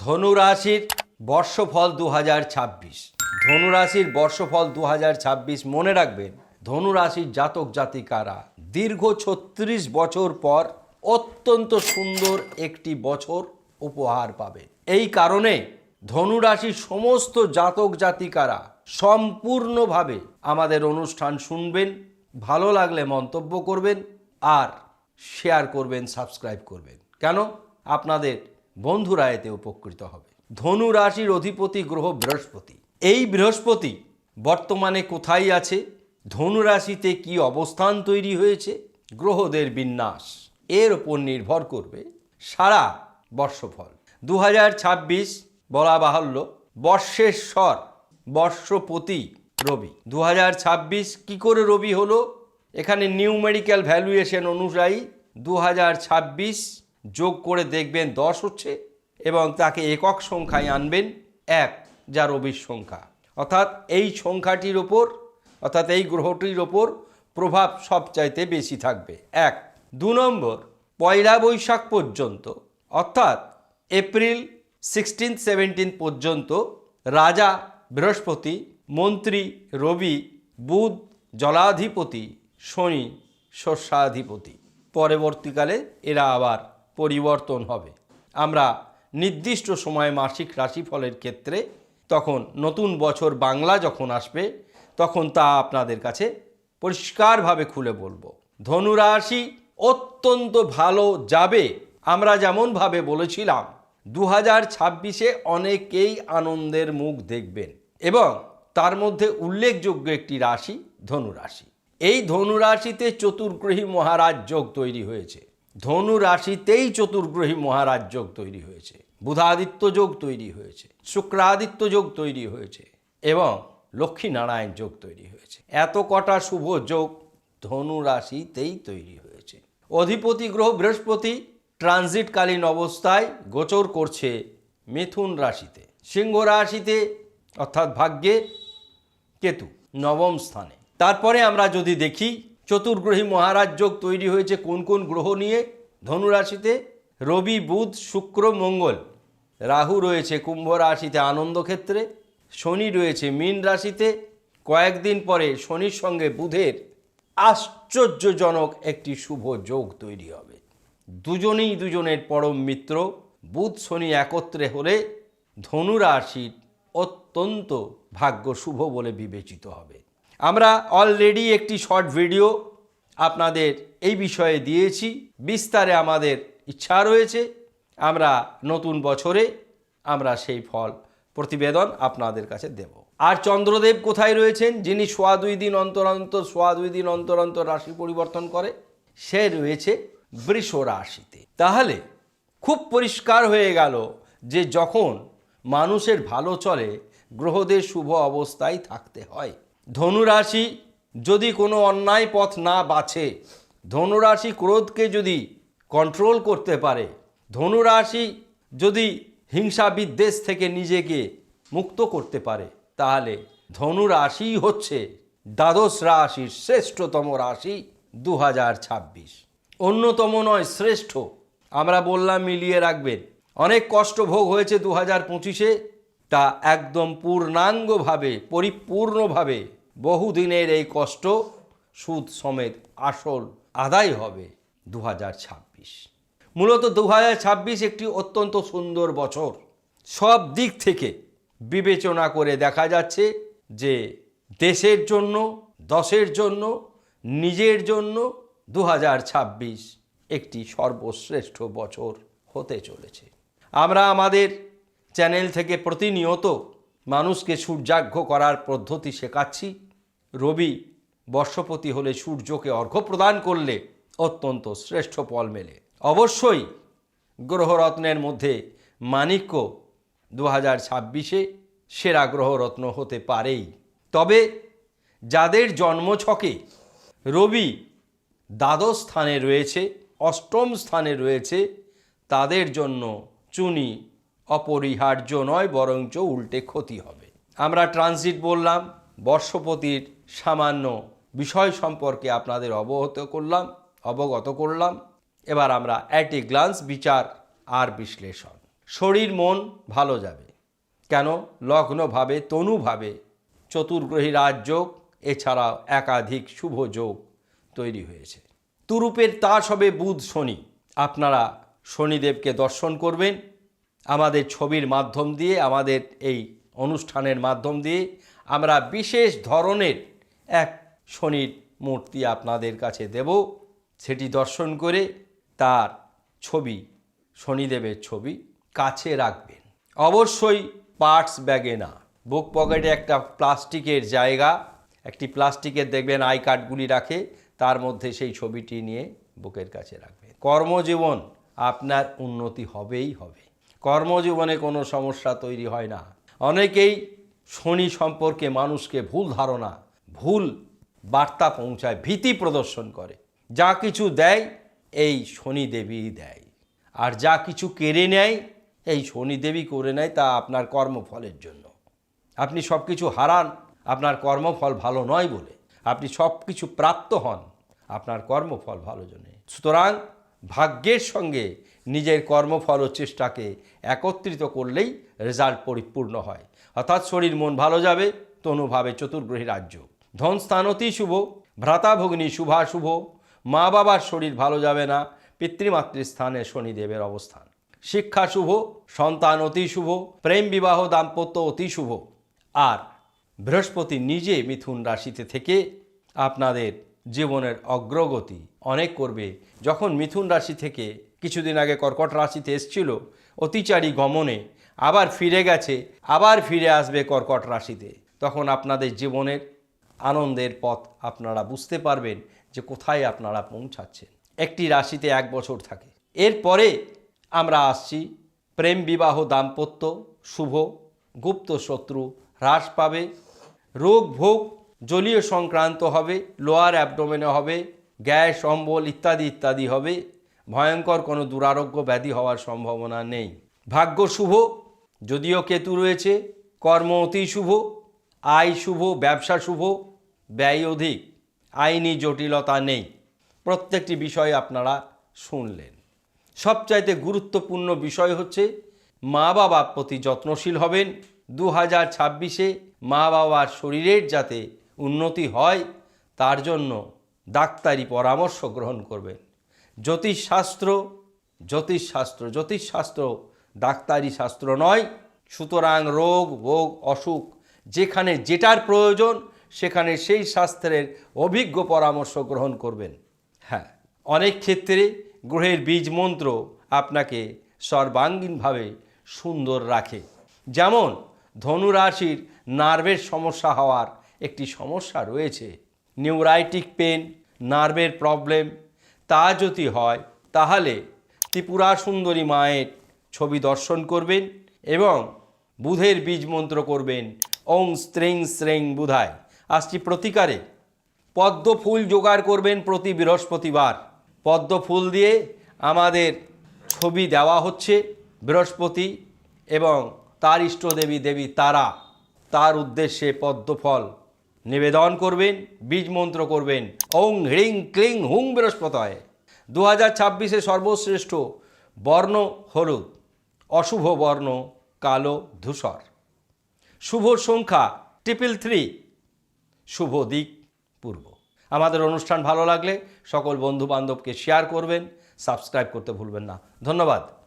ধনুরাশির বর্ষফল দু হাজার ছাব্বিশ। ধনুরাশির বর্ষফল দু হাজার ছাব্বিশ মনে রাখবেন, ধনুরাশির জাতক জাতিকারা দীর্ঘ ছত্রিশ বছর পর অত্যন্ত সুন্দর একটি বছর উপহার পাবে এই কারণে ধনুরাশির সমস্ত জাতক জাতিকারা সম্পূর্ণভাবে আমাদের অনুষ্ঠান শুনবেন, ভালো লাগলে মন্তব্য করবেন আর শেয়ার করবেন, সাবস্ক্রাইব করবেন। কেন? আপনাদের বন্ধুরা এতে উপকৃত হবে। ধনু রাশির অধিপতি গ্রহ বৃহস্পতি। এই বৃহস্পতি বর্তমানে কোথায় আছে? ধনু রাশিতে কি অবস্থান তৈরি হয়েছে? গ্রহদের বিন্যাস। এর ওপর নির্ভর করবে সারা বর্ষফল। দু হাজার ছাব্বিশ বলা বাহুল্য বর্ষেশ্বর বর্ষপতি রবি। দু হাজার ছাব্বিশ কি করে রবি হলো? এখানে নিউমেরিক্যাল ভ্যালুয়েশন অনুযায়ী দু হাজার ছাব্বিশ যোগ করে দেখবেন দশ হচ্ছে এবং তাকে একক সংখ্যায় আনবেন এক, যা রবির সংখ্যা। অর্থাৎ এই সংখ্যাটির ওপর, অর্থাৎ এই গ্রহটির ওপর প্রভাব সবচাইতে বেশি থাকবে। এক, দু নম্বর, পয়লা বৈশাখ পর্যন্ত, অর্থাৎ এপ্রিল সিক্সটিন সেভেন্টিন পর্যন্ত রাজা, বৃহস্পতি, মন্ত্রী, রবি, বুধ, জলাধিপতি, শনি, শস্যাধিপতি। পরবর্তীকালে এরা আবার পরিবর্তন হবে। আমরা নির্দিষ্ট সময়ে মাসিক রাশিফলের ক্ষেত্রে তখন নতুন বছর বাংলা যখন আসবে, তখন তা আপনাদের কাছে পরিষ্কারভাবে খুলে বলব। ধনুরাশি অত্যন্ত ভালো যাবে। আমরা যেমনভাবে বলেছিলাম দু হাজার ছাব্বিশে অনেকেই আনন্দের মুখ দেখবেন এবং তার মধ্যে উল্লেখযোগ্য একটি রাশি ধনুরাশি এই ধনুরাশিতে চতুর্গ্রহী মহারাজ যোগ তৈরি হয়েছে। ধনু রাশিতেই চতুর্গ্রহী মহারাজ যোগ তৈরি হয়েছে, বুধাদিত্য যোগ তৈরি হয়েছে, শুক্রাদিত্য যোগ তৈরি হয়েছে এবং লক্ষ্মীনারায়ণ যোগ তৈরি হয়েছে। এত কটা শুভ যোগ ধনু রাশিতেই তৈরি হয়েছে। অধিপতি গ্রহ বৃহস্পতি ট্রানজিটকালীন অবস্থায় গোচর করছে মিথুন রাশিতে। সিংহ রাশিতে অর্থাৎ ভাগ্যে কেতু নবম স্থানে। তারপরে আমরা যদি দেখি চতুর্গ্রহী মহারাজ যোগ তৈরি হয়েছে কোন কোন গ্রহ নিয়ে? ধনুরাশিতে রবি, বুধ, শুক্র, মঙ্গল। রাহু রয়েছে কুম্ভ রাশিতে আনন্দ ক্ষেত্রে। শনি রয়েছে মীন রাশিতে। কয়েকদিন পরে শনির সঙ্গে বুধের আশ্চর্যজনক একটি শুভ যোগ তৈরি হবে। দুজনেই দুজনের পরম মিত্র। বুধ, শনি একত্রে হলে ধনু রাশির অত্যন্ত ভাগ্য শুভ বলে বিবেচিত হবে। আমরা অলরেডি একটি শর্ট ভিডিও আপনাদের এই বিষয়ে দিয়েছি। বিস্তারে আমাদের ইচ্ছা রয়েছে। আমরা নতুন বছরে আমরা সেই ফল প্রতিবেদন আপনাদের কাছে দেব। আর চন্দ্রদেব কোথায় রয়েছেন? যিনি সোয়া দুই দিন অন্তর অন্তর, সোয়া দুই দিন অন্তর অন্তর রাশি পরিবর্তন করে, সে রয়েছে বৃষ রাশিতে। তাহলে খুব পরিষ্কার হয়ে গেল যে যখন মানুষের ভালো চলে, গ্রহদের শুভ অবস্থায় থাকতে হয়। ধনুরাশি যদি কোনো অন্যায় পথ না বাছে, ধনুরাশি ক্রোধকে যদি কন্ট্রোল করতে পারে, ধনুরাশি যদি হিংসা বিদ্বেষ থেকে নিজেকে মুক্ত করতে পারে, তাহলে ধনুরাশি হচ্ছে দ্বাদশ রাশির শ্রেষ্ঠতম রাশি দু হাজার ছাব্বিশ। অন্যতম নয়, শ্রেষ্ঠ। আমরা বললাম মিলিয়ে রাখবেন। অনেক কষ্ট ভোগ হয়েছে দু হাজার পঁচিশে, তা একদম পূর্ণাঙ্গভাবে, পরিপূর্ণভাবে বহুদিনের এই কষ্ট সুদ সমেত আসল আদায় হবে দু হাজার ছাব্বিশ। মূলত দু হাজার ছাব্বিশ একটি অত্যন্ত সুন্দর বছর। সব দিক থেকে বিবেচনা করে দেখা যাচ্ছে যে দেশের জন্য, দশের জন্য, নিজের জন্য দু হাজার ছাব্বিশ একটি সর্বশ্রেষ্ঠ বছর হতে চলেছে। আমরা আমাদের চ্যানেল থেকে প্রতিনিয়ত মানুষকে সূর্যাঘ্য করার পদ্ধতি শেখাচ্ছি। রবি বর্ষপতি হলে সূর্যকে অর্ঘ্য প্রদান করলে অত্যন্ত শ্রেষ্ঠ ফল মেলে। অবশ্যই গ্রহরত্নের মধ্যে মানিক্য দু হাজার ছাব্বিশে সেরা গ্রহরত্ন হতে পারেই। তবে যাদের জন্মছকে রবি দ্বাদশ স্থানে রয়েছে, অষ্টম স্থানে রয়েছে, তাদের জন্য চুনি অপরিহার্য নয়, বরঞ্চ উল্টে ক্ষতি হবে। আমরা ট্রানজিট বললাম বর্ষপতির সামান্য বিষয় সম্পর্কে আপনাদের অবগত করলাম অবগত করলাম। এবার আমরা অ্যাট এ গ্লান্স বিচার আর বিশ্লেষণ। শরীর মন ভালো যাবে। কেন? লগ্নভাবে, তনুভাবে চতুর্গ্রহী রাজযোগ এছাড়াও একাধিক শুভ যোগ তৈরি হয়েছে। তুরুপের তাস হবে বুধ শনি। আপনারা শনিদেবকে দর্শন করবেন। আমাদের ছবির মাধ্যম দিয়ে, আমাদের এই অনুষ্ঠানের মাধ্যম দিয়ে আমরা বিশেষ ধরনের এক শনির মূর্তি আপনাদের কাছে দেব। সেটি দর্শন করে তার ছবি, শনিদেবের ছবি কাছে রাখবেন। অবশ্যই পার্টস ব্যাগে না। বুক পকেটে একটা প্লাস্টিকের জায়গা, একটি প্লাস্টিকের দেখবেন আই কার্ডগুলি রাখে, তার মধ্যে সেই ছবিটি নিয়ে বুকের কাছে রাখবেন। কর্মজীবন আপনার উন্নতি হবেই হবে। কর্মজীবনে কোনো সমস্যা তৈরি হয় না। অনেকেই শনি সম্পর্কে মানুষকে ভুল ধারণা, ভুল বার্তা পৌঁছায়, ভীতি প্রদর্শন করে। যা কিছু দেয়, এই শনি দেবী দেয়। আর যা কিছু কেড়ে নেয়, এই শনি দেবী করে নেয় তা আপনার কর্মফলের জন্য। আপনি সব কিছু হারান, আপনার কর্মফল ভালো নয় বলে। আপনি সব কিছু প্রাপ্ত হন, আপনার কর্মফল ভালো জন্য। সুতরাং ভাগ্যের সঙ্গে নিজের কর্মফল ও চেষ্টাকে একত্রিত করলেই রেজাল্ট পরিপূর্ণ হয়। অর্থাৎ শরীর মন ভালো যাবে, তনুভাবে চতুর্গ্রহী রাজ্য। ধন স্থান অতি শুভ ভগ্নী শুভাশুভ মা বাবার শরীর ভালো যাবে না, পিতৃমাতৃ স্থানে শনিদেবের অবস্থান। শিক্ষা শুভ, সন্তান অতি শুভ, প্রেম বিবাহ দাম্পত্য অতি শুভ। আর বৃহস্পতি নিজে মিথুন রাশিতে থেকে আপনাদের জীবনের অগ্রগতি অনেক করবে। যখন মিথুন রাশি থেকে কিছুদিন আগে কর্কট রাশিতে এসছিল, অতিচারী গমনে আবার ফিরে গেছে, আবার ফিরে আসবে কর্কট রাশিতে। তখন আপনাদের জীবনের আনন্দের পথ আপনারা বুঝতে পারবেন যে কোথায় আপনারা পৌঁছাচ্ছেন। একটি রাশিতে এক বছর থাকে। এরপরে আমরা আসছি প্রেম বিবাহ দাম্পত্য, শুভ, গুপ্ত শত্রু হ্রাস পাবে। রোগ ভোগ, জলীয় সংক্রান্ত হবে, লোয়ার অ্যাবডোমেনে হবে, গ্যাস, অম্বল ইত্যাদি ইত্যাদি হবে। ভয়ঙ্কর কোনো দুরারোগ্য ব্যাধি হওয়ার সম্ভাবনা নেই। ভাগ্য শুভ যদিও কেতু রয়েছে, কর্ম অতি শুভ, আয় শুভ, ব্যবসা শুভ, ব্যয় অধিক, আইনি জটিলতা নেই। প্রত্যেকটি বিষয় আপনারা শুনলেন। সবচাইতে গুরুত্বপূর্ণ বিষয় হচ্ছে, মা বাবার প্রতি যত্নশীল হবেন। দু হাজার ছাব্বিশে মা বাবার শরীরের যাতে উন্নতি হয়, তার জন্য ডাক্তারি পরামর্শ গ্রহণ করবেন। জ্যোতিষশাস্ত্র জ্যোতিষশাস্ত্র জ্যোতিষশাস্ত্র ডাক্তারি শাস্ত্র নয়, সুতরাং রোগ, ভোগ, অসুখ, যেখানে যেটার প্রয়োজন, সেখানে সেই শাস্ত্রের অভিজ্ঞ পরামর্শ গ্রহণ করবেন। হ্যাঁ অনেক ক্ষেত্রে গ্রহের বীজ মন্ত্র আপনাকে সর্বাঙ্গীনভাবে সুন্দর রাখে। যেমন, ধনুরাশির নার্ভের সমস্যা হওয়ার একটি সমস্যা রয়েছে, নিউরাইটিক পেন, নার্ভের প্রবলেম। তা যদি হয়, তাহলে ত্রিপুরা সুন্দরী মায়ের ছবি দর্শন করবেন এবং বুধের বীজ মন্ত্র করবেন। ওং স্ত্রিং শ্রেং বুধায়। আসছি প্রতিকারে। পদ্ম ফুল জোগাড় করবেন প্রতি বৃহস্পতিবার। পদ্ম ফুল দিয়ে আমাদের ছবি দেওয়া হচ্ছে বৃহস্পতি এবং তার ইষ্টদেবী দেবী তারা। তার উদ্দেশ্যে পদ্মফল নিবেদন করবেন, বীজ মন্ত্র করবেন। ওং হ্রিং ক্লিং হুং বৃহস্পতয়। দু হাজার ছাব্বিশে সর্বশ্রেষ্ঠ বর্ণ হলুদ। অশুভ বর্ণ, কালো, ধূসর। শুভ সংখ্যা ট্রিপল থ্রি শুভ দিক, পূর্ব। আমাদের অনুষ্ঠান ভালো লাগলে সকল বন্ধু বান্ধবকে শেয়ার করবেন সাবস্ক্রাইব করতে ভুলবেন না। ধন্যবাদ।